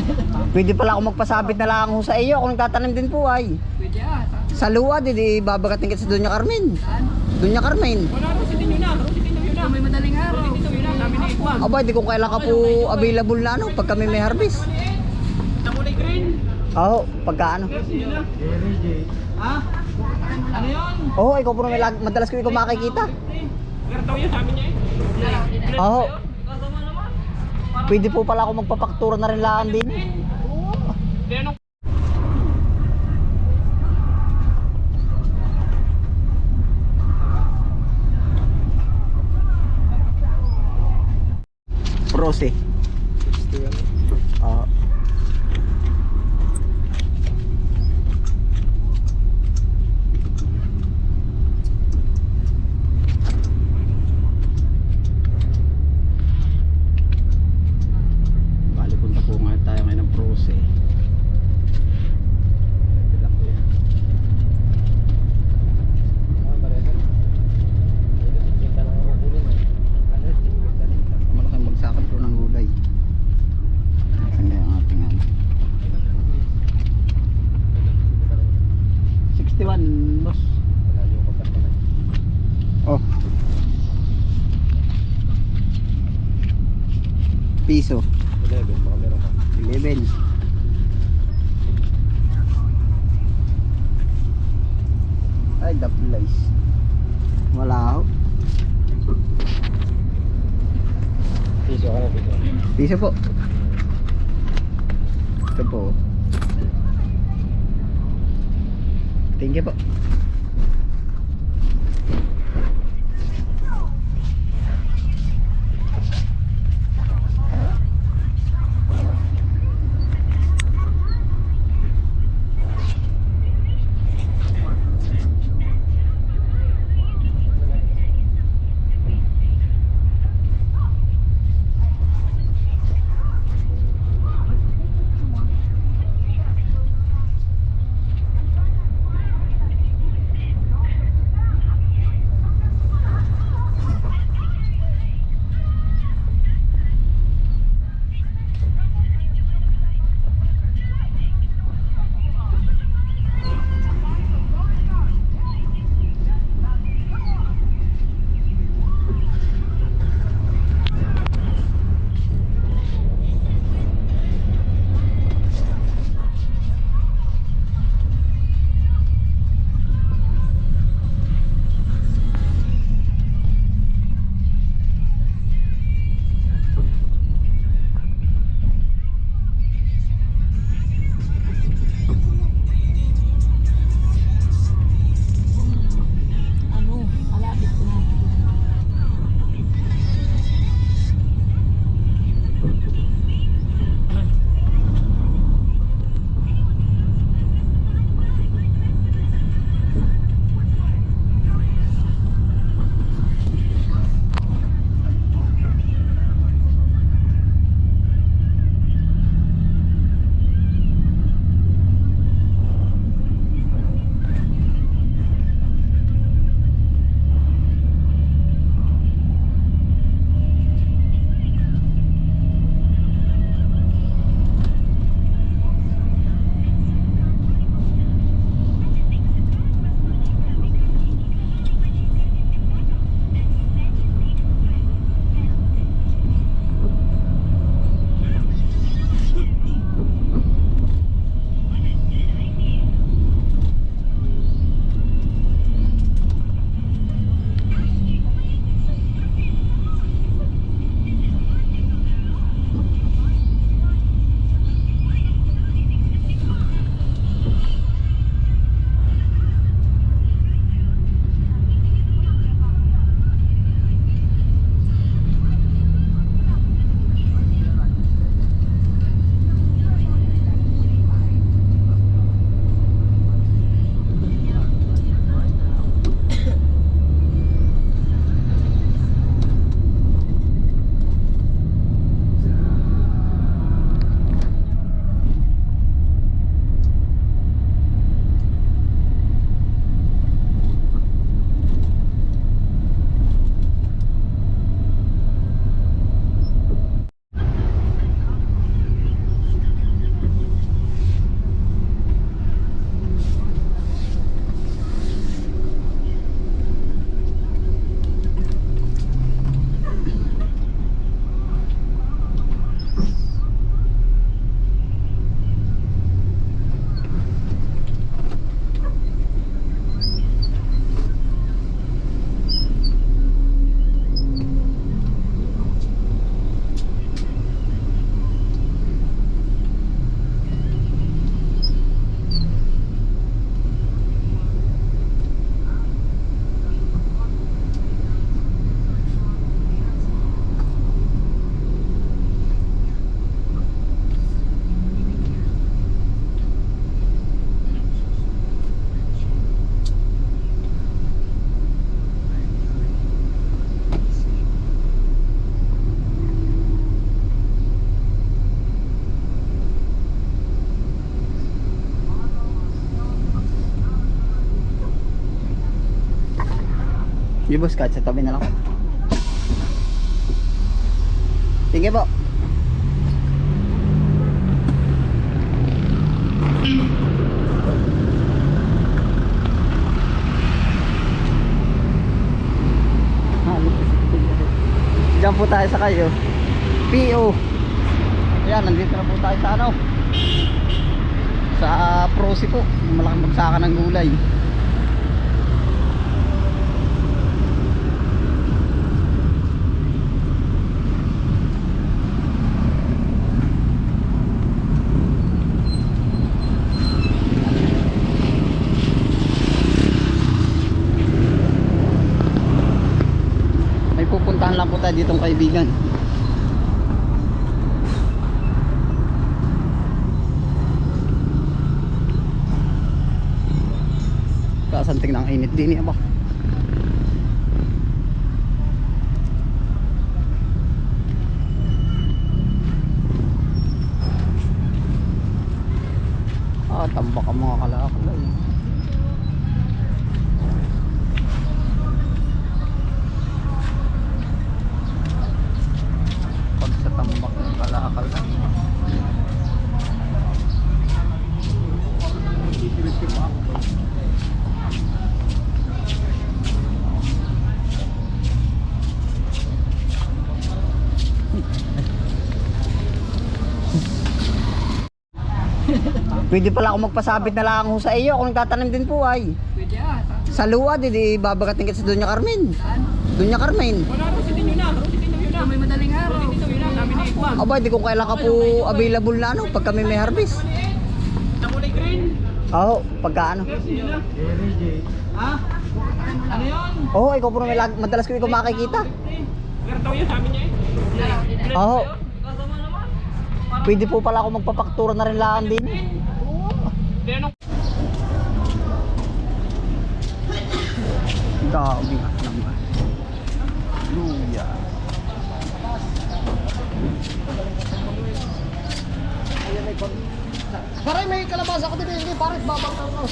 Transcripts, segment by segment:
Pwede pala ako magpasabit na lang ho sa iyo kung nagtatanim din po ay. Pwede ah. Sa luwa, di, di babagating kita sa Doña Carmen. Doña Carmen. Wala rin si Tinyo na. Si Tinyo na. May madaling araw. Si Tinyo na. Sabi ni Ikwan. Aba, di kung kailan ka po available na ano, pag kami may harvest. Na kulay green. Oo, pagka ano. Na? Ha? Ano yun? Oo, ikaw po na may lag- madalas ko ikaw makikita. Daw yun, sabi niya eh. Oo. Pwede po pala ako magpapaktura na rin lang din. Anong Prose. Oo. Bali punta po nga tayo ngayon ng Prose. Malaking bagsakan po ng gulay. Ayan na yung ating ano. 61 boss. Oh. Piso. 11. Ay, daplies. Wala ako. Piso ka na, piso. Piso po. Ito po. Thank you po. Sige boss, kahit sa tabi na lang. Sige po. Diyan po tayo sa kayo. PO. Ayan, nandito na po tayo sa ano. Sa Prosi po. Malaking magsaka ng gulay. May tayo ditong kaibigan. Kasanting ng init din niya ba? Ah, tambak ang mga kalakalay. Pag sa tambak ng kalakal lang. Pwede pala ako magpasabit na lang sa iyo kung nagtatanim din po ay. Pwede ah. Sa luwa, di, di babagating ka sa Doña Carmen. Doña Carmen. Wala rin si Tinyo na. Si Tinyo na. May madaling araw. Aba, di kung kailan ka po available na ano, pag kami may harvest. Nakulay green. Oo, pagka ano. Ha? Ano yun? Oo, ikaw po na may lag- madalas ko ikaw makikita. Daw yun sa amin niya eh. Oo. Kasama naman. Pwede po pala ako magpapaktura na rin lang din. Nung Dami nga naman. Luya. Pare, may kalabasa ko din. Pare, babang ko.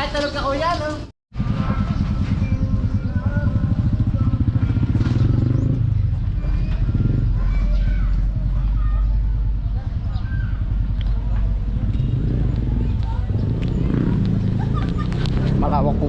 Ay, talog ka kuya, no?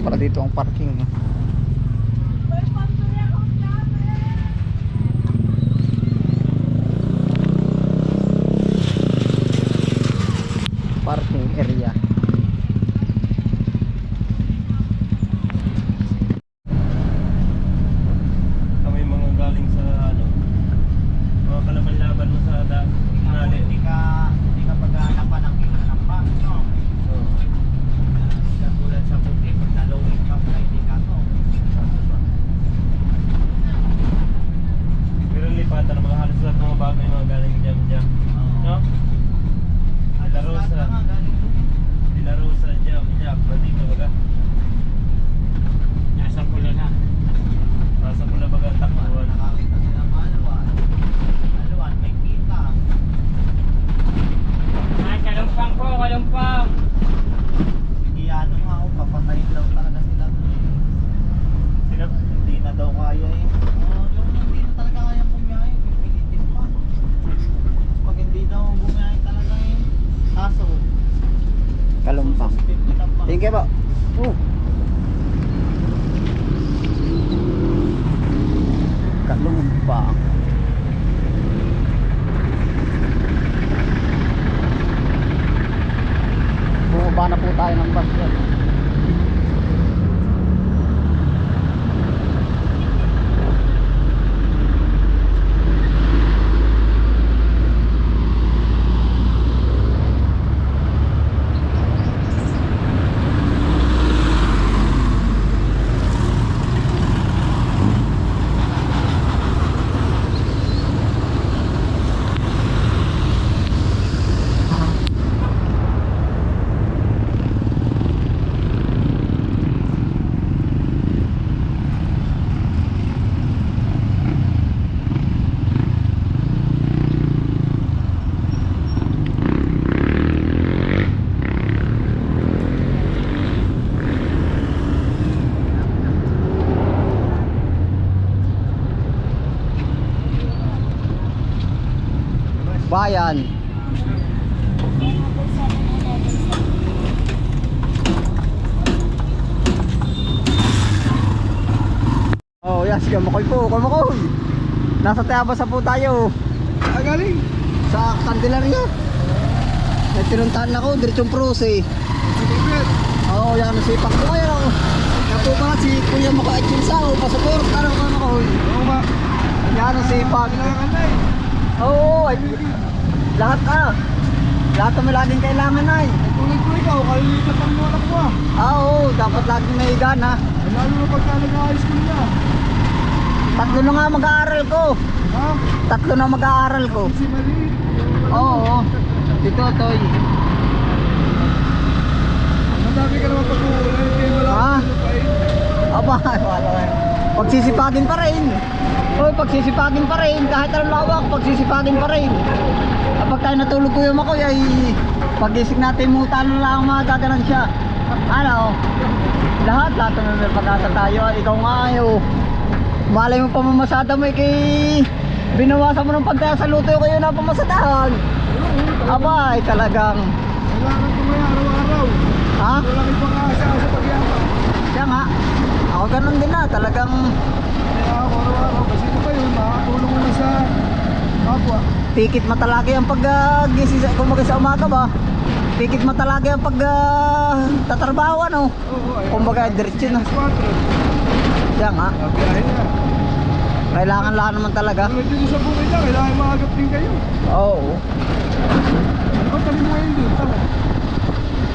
Pala dito ang parking. Parking area. Kami mga galing sa ano, mga kalaban-laban mo sa da, nali. Hindi ka, hindi ka paghahanapan ng kinanampan, no? Oo. Katulad sa puti, pag nalawin ka pa, hindi ka, no? Pero lipatan na mga halos lahat ng mga bagay mga galing jam-jam. No? Halos Laro lahat sa, na nga galing doon. dilaro sa jam-jam. Pati ka baga. Nasa pula na. Nasa pula baga takbuhan. Nakakita sila ng maluan. Maluan, may kita. Ay, kalumpang po, kalumpang. Sige, ano nga, oh, papatayin daw talaga sila doon. eh. Sino? Hindi na daw kaya eh. Oh, yung hindi na talaga kaya bumiyahe, pipilitin pa. Pag hindi daw bumiyahe talaga eh. Kaso, Kalumpang. sususpitin pa. Thank you po. Oh. Kalumpang. Bumaba na po tayo ng bus yan. Bayan. Oh, yes, kamakoy po, kamakoy. Nasa Tayabasa po tayo. Ah, galing. Sa Candelaria. May tinuntahan ako, diretsong pros eh. Oo, oh, yan ang sipak ko ngayon. Napo ba si Kuya Mako at Chinsao, pasaport, ano ka Makoy? Oo ba? Yan ang sipak. Kailangan na eh. Oo, ay, lahat ah. Lahat naman laging kailangan ay. Tuloy ko ikaw, kalilitan pang mga anak mo ah. Ah, oo, dapat laging may gana. Eh, Lalo na pagka nag-high school na. Tatlo na nga mag-aaral ko. Ha? Tatlo na mag-aaral ko. Si Maliit. Oo, dito, Toy. Madami ka naman pag-uulan. Hindi wala pa eh. Aba, wala kayo. Pagsisipagin pa rin. Hoy, pagsisipagin pa rin. Kahit anong lawak, pagsisipagin pa rin. Kapag tayo natulog ko yung makoy ay pagising natin mo talo lang ang mga gaganan siya. Ano? Lahat, lahat na may pag-asa tayo. Ikaw nga ayo. Malay mo pa mamasada mo eh, kay binawasan mo ng pagkaya sa luto kayo na pamasadahan. Aba, ay talagang. Kailangan tumaya araw-araw. Ha? Wala kang pang-asa sa pagyama. Siya nga. Ako ganun din na. Talagang Kaya ako araw-araw. Kasi ba yun? Makakatulong mo sa kapwa. Pikit matalaki ang pag uh, gising sa kumaga sa umaga ba? Pikit matalaki ang pag uh, tatrabaho ano? Oo. Kumbaga diretso na. Siya nga. Kailangan lang naman talaga. Dito sa bukid na, kailangan maagap din kayo. Oo. Ano ba tanim mo dun? Tama.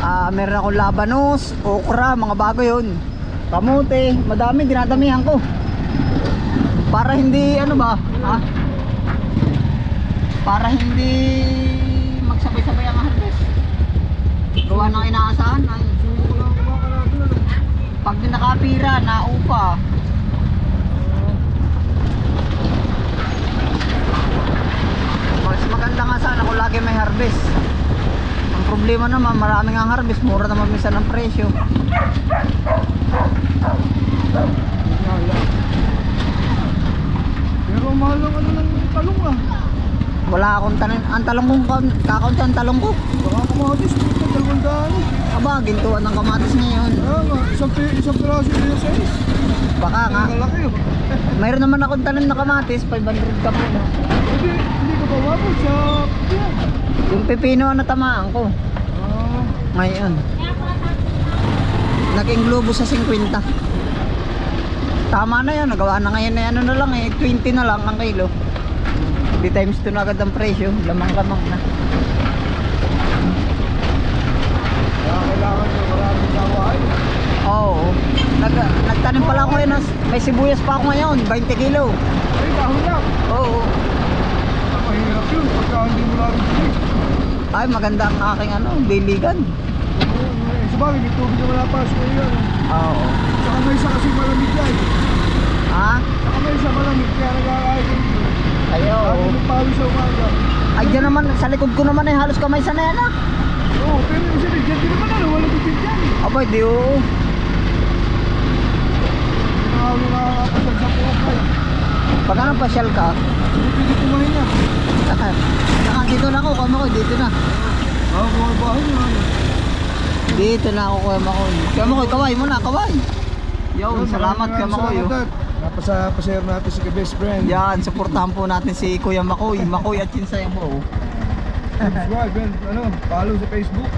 Ah, meron akong labanos, okra, mga bago 'yun. Kamote, madami dinadamihan ko. Para hindi ano ba? Ha? Para hindi magsabay-sabay ang harvest. Gawa ng inaasahan ay pag di nakapira, naupa. Mas maganda nga sana kung lagi may harvest. Ang problema naman, maraming ang harvest, mura naman minsan ang presyo. Wala. Pero ang mahal ng ano ng talong ah. Wala akong tanin, ang talong kong, kakaunti ang talong ko. Baka kamatis, ito dalawang daan. Aba, gintuan ng kamatis ngayon. Nga, isang, isang piraso din sa is. Baka nga, Ang oh. mayroon naman akong tanim na kamatis, 500 ka po. Hindi, hindi ko pa umabot sa... Yung pepino ang natamaan ko. Ah, Ngayon. Naging globo sa 50. Tama na yan. Nagawa na ngayon na ano na lang eh. 20 na lang ang kilo. Di times 2 na agad ang presyo. Lamang-lamang na. kailangan nyo maraming gawain. Oo. Nag, nagtanim pala ako nas- May sibuyas pa ako ngayon. 20 kilo. Ay, dahon lang. Oo. Ah, Mahirap yun pagka hindi mo lang. Ay, maganda ang aking ano, biligan. Sabagay, may tubig na wala pa sa yan. Oo. Saka may isa kasi malamig yan. Ha? Saka may isa malamig kaya nag-aayos dito. Ayo. Lagi ng palo sa umaga. Ay, dyan naman, sa likod ko naman ay halos kamay sa na yan ah. Oo, pero yung sabi, dyan din naman ano, wala bibig yan. Abay, di oo. Nakawin na nakakasal sa pukay. Pag ano pasyal ka, Hindi pwede kumain niya. Saka dito na ako, kama ko, dito na. Oo, mga bahay niya. Dito na ako, kama ko. Kama ko, kaway mo na, kaway. Yo, salamat ko. salamat, Dad. Napasa pasayar natin si ka-best friend. Yan, supportahan po natin si Kuya Makoy, Makoy at Chinsay mo. Subscribe and ano, follow sa Facebook.